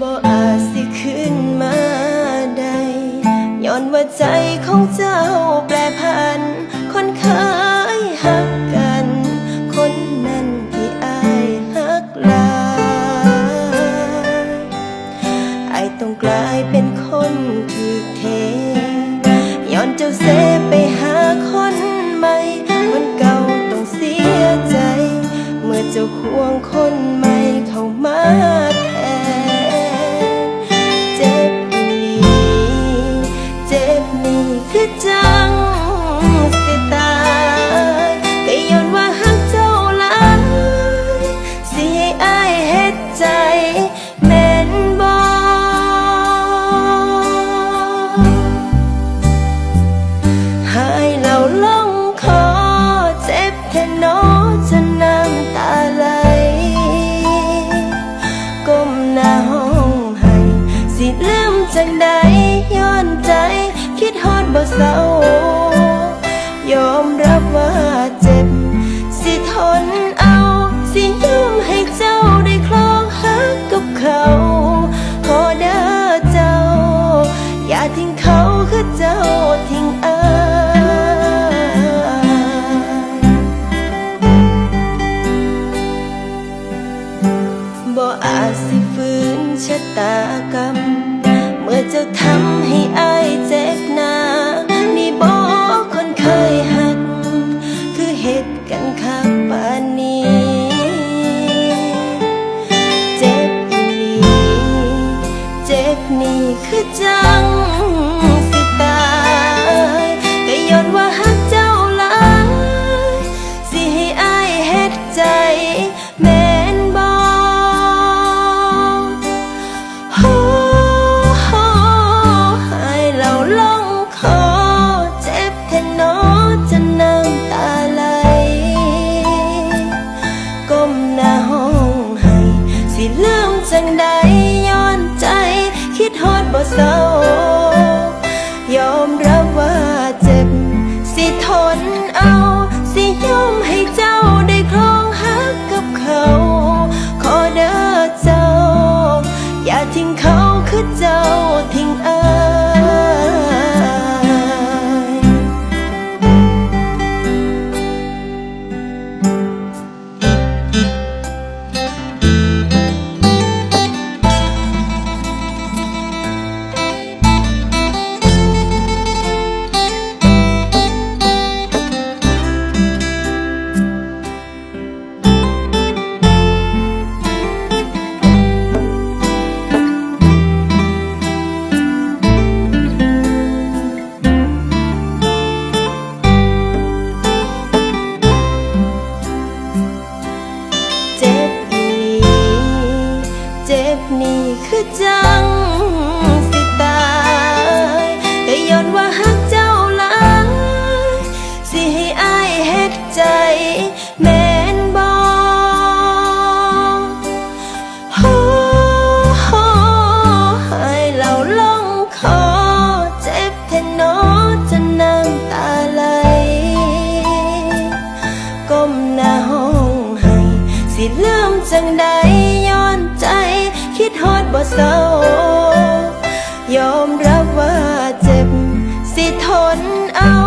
บ่อาจสิขึ้นมาได้ย้อนว่าใจของเจ้าแปรผัน คนเคยหักกัน คนนั้นที่อายหักลาไอต้องกลายเป็นคนถูกเทย้อนเจ้าเสไปหาคนใหม่ คนเก่าต้องเสียใจ เมื่อเจ้าควงคนใหม่เข้ามา จะน้ำตาไหลก้มหน้าห้องให้สิลืมจังใดย้อนใจ คิดฮอดบ่เศร้า so じ。 บ่เศร้ายอมรับว่าเจ็บ สิทนเอา